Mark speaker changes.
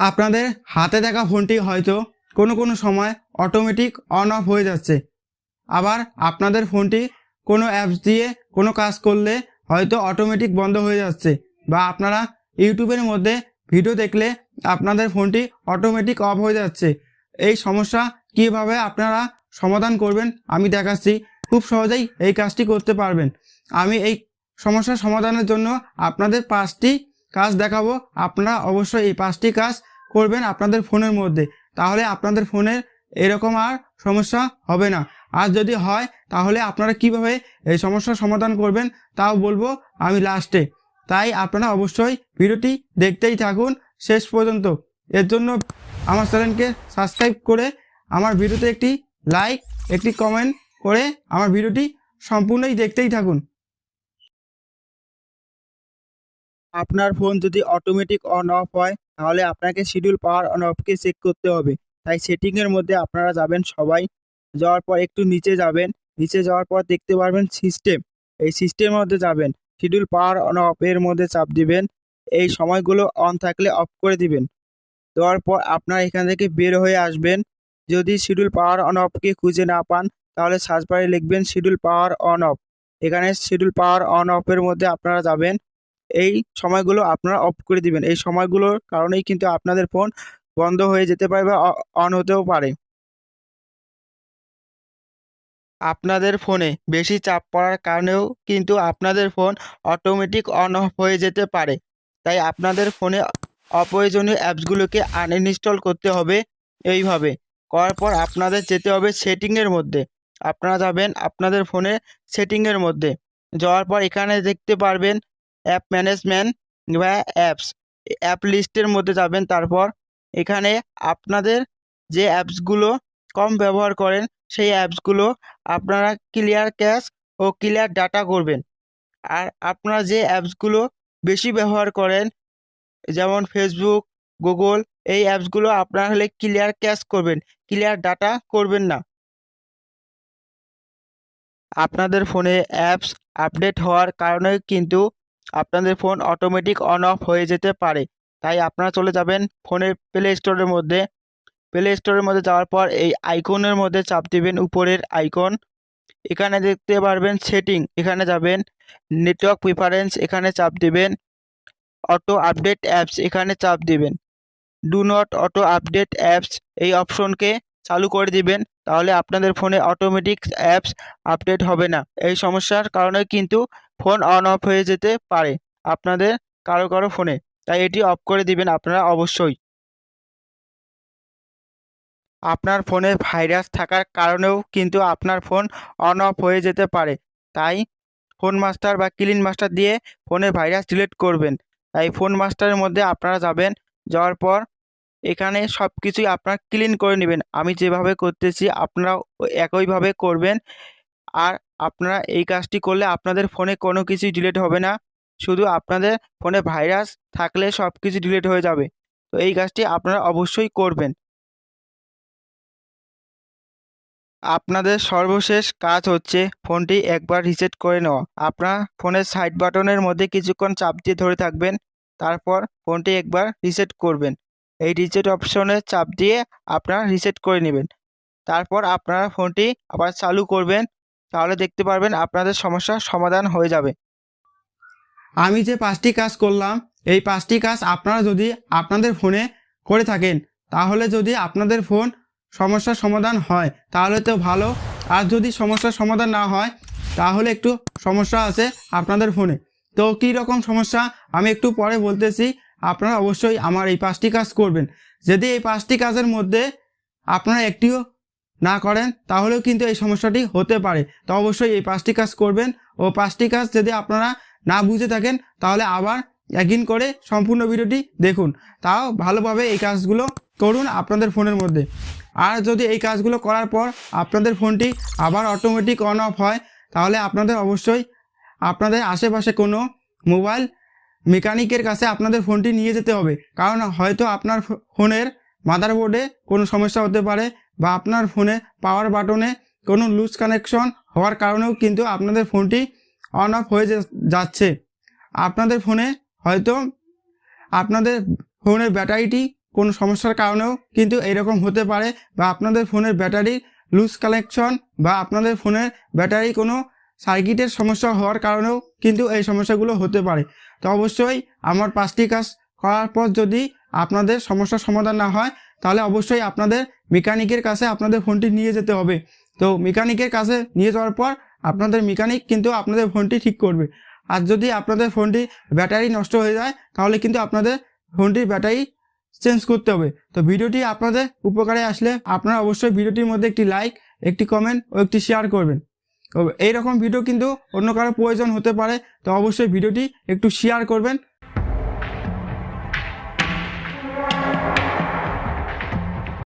Speaker 1: আপনাদের হাতে দেখা ফোনটি হয়তো কোনো কোনো সময় অটোমেটিক অন অফ হয়ে যাচ্ছে। আবার আপনাদের ফোনটি কোনো অ্যাপস দিয়ে কোনো কাজ করলে হয়তো অটোমেটিক বন্ধ হয়ে যাচ্ছে বা আপনারা ইউটিউবের মধ্যে ভিডিও দেখলে আপনাদের ফোনটি অটোমেটিক অফ হয়ে যাচ্ছে। এই সমস্যা কীভাবে আপনারা সমাধান করবেন আমি দেখাচ্ছি। খুব সহজেই এই কাজটি করতে পারবেন। আমি এই সমস্যার সমাধানের জন্য আপনাদের পাঁচটি কাজ দেখাবো, আপনারা অবশ্যই এই পাঁচটি কাজ করবেন আপনাদের ফোনের মধ্যে। তাহলে আপনাদের ফোনের এরকম আর সমস্যা হবে না। আর যদি হয়, তাহলে আপনারা কীভাবে এই সমস্যার সমাধান করবেন, তাও বলব আমি লাস্টে তাই আপনারা অবশ্যই ভিডিওটি দেখতেই থাকুন শেষ পর্যন্ত। এর জন্য আমার চ্যানেলকে সাবস্ক্রাইব করে আমার ভিডিওতে একটি লাইক একটি কমেন্ট করে আমার ভিডিওটি সম্পূর্ণই দেখতেই থাকুন। আপনার ফোন যদি অটোমেটিক অন অফ হয়, তাহলে আপনাকে শিডিউল পাওয়ার অন অফকে চেক করতে হবে। তাই সেটিংয়ের মধ্যে আপনারা যাবেন সবাই। যাওয়ার পর একটু নিচে যাবেন। নিচে যাওয়ার পর দেখতে পারবেন সিস্টেম এই সিস্টেমের মধ্যে যাবেন। শিডিউল পাওয়ার অন অফ এর মধ্যে চাপ দিবেন। এই সময়গুলো অন থাকলে অফ করে দিবেন। দেওয়ার পর আপনারা এখান থেকে বের হয়ে আসবেন। যদি শিডিউল পাওয়ার অন অফকে খুঁজে না পান, তাহলে সার্চ বারে লিখবেন শিডিউল পাওয়ার অন অফ এখানে শিডিউল পাওয়ার অন অফের মধ্যে আপনারা যাবেন। এই সময়গুলো আপনারা অফ করে দিবেন। এই সময়গুলোর কারণেই কিন্তু আপনাদের ফোন বন্ধ হয়ে যেতে পারে বা অন হতেও পারে। আপনাদের ফোনে বেশি চাপ পড়ার কারণেও কিন্তু আপনাদের ফোন অটোমেটিক অন অফ হয়ে যেতে পারে। তাই আপনাদের ফোনে অপ্রয়োজনীয় অ্যাপসগুলোকে আনইনস্টল করতে হবে এইভাবে। করার পর আপনাদের যেতে হবে সেটিংয়ের মধ্যে। আপনারা যাবেন আপনাদের ফোনে সেটিংয়ের মধ্যে। যাওয়ার পর এখানে দেখতে পারবেন অ্যাপ ম্যানেজমেন্ট বা অ্যাপস অ্যাপ লিস্টের মধ্যে যাবেন। তারপর এখানে আপনাদের যে অ্যাপসগুলো কম ব্যবহার করেন, সেই অ্যাপসগুলো আপনারা ক্লিয়ার ক্যাশ ও ক্লিয়ার ডাটা করবেন। আর আপনারা যে অ্যাপসগুলো বেশি ব্যবহার করেন, যেমন ফেসবুক গুগল এই অ্যাপসগুলো আপনারা হলে ক্লিয়ার ক্যাশ করবেন ক্লিয়ার ডাটা করবেন না। আপনাদের ফোনে অ্যাপস আপডেট হওয়ার কারণে কিন্তু আপনাদের ফোন অটোমেটিক অন অফ হয়ে যেতে পারে। তাই আপনারা চলে যাবেন ফোনের প্লে স্টোরের মধ্যে। প্লে স্টোরের মধ্যে যাওয়ার পর এই আইকনের মধ্যে চাপ দিবেন উপরের আইকন এখানে দেখতে পারবেন সেটিং এখানে যাবেন নেটওয়ার্ক প্রিফারেন্স এখানে চাপ দিবেন অটো আপডেট অ্যাপস এখানে চাপ দিবেন। Do not auto update apps এই অপশনকে চালু করে দিবেন, তাহলে আপনাদের ফোনে অটোমেটিক অ্যাপস আপডেট হবে না। এই সমস্যার কারণে কিন্তু ফোন অন অফ হয়ে যেতে পারে। আপনাদের কারও কারও ফোনে। তাই এটি অফ করে দিবেন আপনারা অবশ্যই। আপনার ফোনে ভাইরাস থাকার কারণেও কিন্তু আপনার ফোন অন অফ হয়ে যেতে পারে। তাই ফোন মাস্টার বা ক্লিন মাস্টার দিয়ে ফোনে ভাইরাস ডিলিট করবেন। তাই ফোন মাস্টারের মধ্যে আপনারা যাবেন, যাওয়ার পর এখানে সব কিছুই আপনারা ক্লিন করে নেবেন। আমি যেভাবে করতেছি, আপনারাও একইভাবে করবেন। আর আপনারা এই কাজটি করলে আপনাদের ফোনে কোনো কিছুই ডিলিট হবে না। শুধু আপনাদের ফোনে ভাইরাস থাকলে সব কিছু ডিলিট হয়ে যাবে। তো এই কাজটি আপনারা অবশ্যই করবেন। আপনাদের সর্বশেষ কাজ হচ্ছে ফোনটি একবার রিসেট করে নেওয়া। আপনার ফোনের সাইড বাটনের মধ্যে কিছুক্ষণ চাপ দিয়ে ধরে থাকবেন, তারপর ফোনটি একবার রিসেট করবেন। এই রিসেট অপশনে চাপ দিয়ে আপনারা রিসেট করে নেবেন। তারপর আপনারা ফোনটি আবার চালু করবেন তাহলে দেখতে পারবেন আপনাদের সমস্যার সমাধান হয়ে যাবে। আমি যে পাঁচটি কাজ করলাম, এই পাঁচটি কাজ আপনারা যদি আপনাদের ফোনে করে থাকেন, তাহলে যদি আপনাদের ফোন সমস্যার সমাধান হয়, তাহলে তো ভালো। আর যদি সমস্যার সমাধান না হয়, তাহলে একটু সমস্যা আছে আপনাদের ফোনে। তো কী রকম সমস্যা? আমি একটু পরে বলতেছি, আপনারা অবশ্যই আমার এই পাঁচটি কাজ করবেন। যদি এই পাঁচটি কাজের মধ্যে আপনারা একটিও না করেন, তাহলেও কিন্তু এই সমস্যাটি হতে পারে। তো অবশ্যই এই পাঁচটি কাজ করবেন ও পাঁচটি কাজ যদি আপনারা না বুঝে থাকেন, তাহলে আবার একদিন করে সম্পূর্ণ ভিডিওটি দেখুন। তাও ভালোভাবে এই কাজগুলো করুন আপনাদের ফোনের মধ্যে। আর যদি এই কাজগুলো করার পর আপনাদের ফোনটি আবার অটোমেটিক অন অফ হয়, তাহলে আপনাদের অবশ্যই আপনাদের আশেপাশে কোনো মোবাইল মেকানিকের কাছে আপনাদের ফোনটি নিয়ে যেতে হবে। কারণ হয়তো আপনার ফোনের মাদারবোর্ডে কোনো সমস্যা হতে পারে বা আপনার ফোনে পাওয়ার বাটনে কোনো লুজ কানেকশন হওয়ার কারণেও কিন্তু আপনাদের ফোনটি অন অফ হয়ে যাচ্ছে। আপনাদের ফোনে হয়তো আপনাদের ফোনের ব্যাটারিটি
Speaker 2: কোনো সমস্যার কারণেও কিন্তু এরকম হতে পারে বা আপনাদের ফোনের ব্যাটারি লুজ কানেকশন বা আপনাদের ফোনের ব্যাটারি কোনো সার্কিটের সমস্যা হওয়ার কারণেও কিন্তু এই সমস্যাগুলো হতে পারে। তো অবশ্যই আমার পাঁচটি কাজ করার পর যদি আপনাদের সমস্যার সমাধান না হয়, তাহলে অবশ্যই আপনাদের মেকানিকের কাছে আপনাদের ফোনটি নিয়ে যেতে হবে। তো মেকানিকের কাছে নিয়ে যাওয়ার পর আপনাদের মেকানিক কিন্তু আপনাদের ফোনটি ঠিক করবে। আর যদি আপনাদের ফোনটি ব্যাটারি নষ্ট হয়ে যায়, তাহলে কিন্তু আপনাদের ফোনটির ব্যাটারি চেঞ্জ করতে হবে। তো ভিডিওটি আপনাদের উপকারে আসলে আপনারা অবশ্যই ভিডিওটির মধ্যে একটি লাইক একটি কমেন্ট ও একটি শেয়ার করবেন। তো এইরকম ভিডিও কিন্তু অন্য কারও প্রয়োজন হতে পারে, তো অবশ্যই ভিডিওটি একটু শেয়ার করবেন।